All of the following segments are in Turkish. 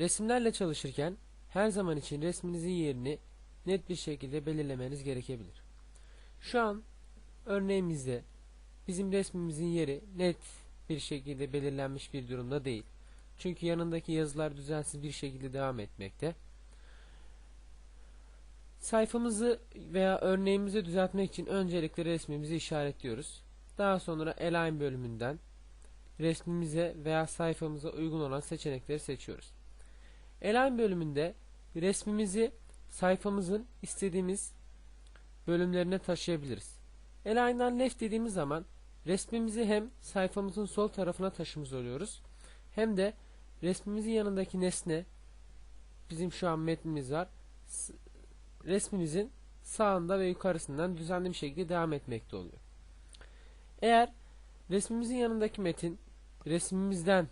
Resimlerle çalışırken her zaman için resminizin yerini net bir şekilde belirlemeniz gerekebilir. Şu an örneğimizde bizim resmimizin yeri net bir şekilde belirlenmiş bir durumda değil. Çünkü yanındaki yazılar düzensiz bir şekilde devam etmekte. Sayfamızı veya örneğimizi düzeltmek için öncelikle resmimizi işaretliyoruz. Daha sonra Align bölümünden resmimize veya sayfamıza uygun olan seçenekleri seçiyoruz. Align bölümünde resmimizi sayfamızın istediğimiz bölümlerine taşıyabiliriz. Align'dan left dediğimiz zaman resmimizi hem sayfamızın sol tarafına taşımış oluyoruz hem de resmimizin yanındaki nesne bizim şu an metnimiz var resmimizin sağında ve yukarısından düzenli bir şekilde devam etmekte oluyor. Eğer resmimizin yanındaki metin resmimizden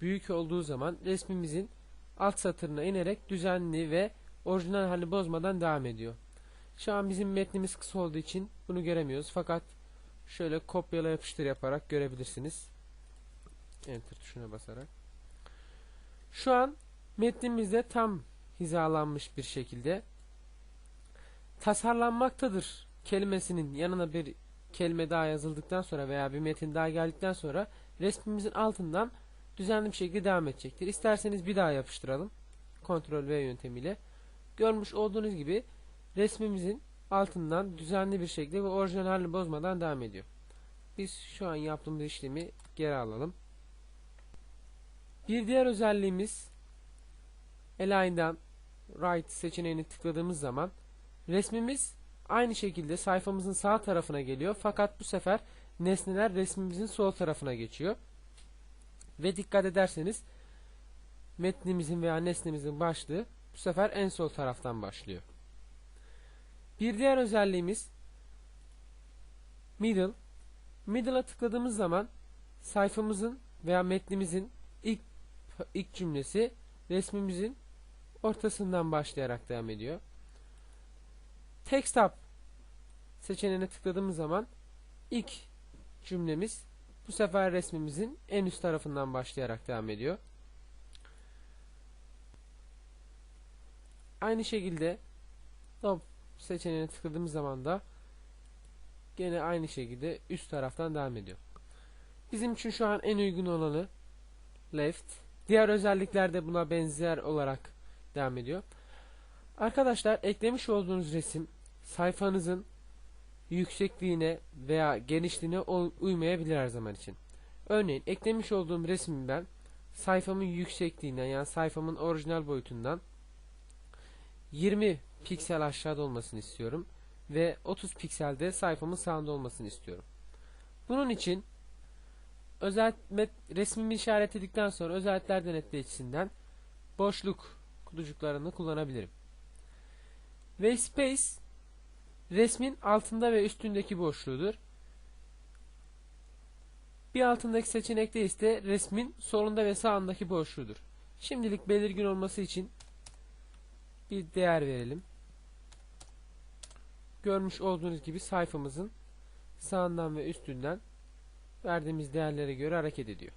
büyük olduğu zaman resmimizin alt satırına inerek düzenli ve orijinal halini bozmadan devam ediyor. Şu an bizim metnimiz kısa olduğu için bunu göremiyoruz fakat şöyle kopyala yapıştır yaparak görebilirsiniz. Enter tuşuna basarak. Şu an metnimizde tam hizalanmış bir şekilde tasarlanmaktadır kelimesinin yanına bir kelime daha yazıldıktan sonra veya bir metin daha geldikten sonra resmimizin altından düzenli bir şekilde devam edecektir. İsterseniz bir daha yapıştıralım. Ctrl V yöntemiyle. Görmüş olduğunuz gibi resmimizin altından düzenli bir şekilde ve orijinal halini bozmadan devam ediyor. Biz şu an yaptığımız işlemi geri alalım. Bir diğer özelliğimiz Align'dan Right seçeneğini tıkladığımız zaman resmimiz aynı şekilde sayfamızın sağ tarafına geliyor fakat bu sefer nesneler resmimizin sol tarafına geçiyor. Ve dikkat ederseniz metnimizin veya nesnemizin başlığı bu sefer en sol taraftan başlıyor. Bir diğer özelliğimiz Middle. Middle'a tıkladığımız zaman sayfamızın veya metnimizin ilk ilk cümlesi resmimizin ortasından başlayarak devam ediyor. Text Tab seçeneğine tıkladığımız zaman ilk cümlemiz bu sefer resmimizin en üst tarafından başlayarak devam ediyor. Aynı şekilde top seçeneğine tıkladığımız zaman da gene aynı şekilde üst taraftan devam ediyor. Bizim için şu an en uygun olanı left. Diğer özellikler de buna benzer olarak devam ediyor. Arkadaşlar eklemiş olduğunuz resim sayfanızın yüksekliğine veya genişliğine uymayabilir her zaman için. Örneğin eklemiş olduğum resmi ben sayfamın yüksekliğinden yani sayfamın orijinal boyutundan 20 piksel aşağıda olmasını istiyorum ve 30 pikselde sayfamın sağında olmasını istiyorum. Bunun için özel resmimi işaretledikten sonra özellikler denetleyicisinden boşluk kutucuklarını kullanabilirim. Ve space resmin altında ve üstündeki boşluğudur. Bir altındaki seçenekte ise resmin solunda ve sağındaki boşluğudur. Şimdilik belirgin olması için bir değer verelim. Görmüş olduğunuz gibi sayfamızın sağından ve üstünden verdiğimiz değerlere göre hareket ediyor.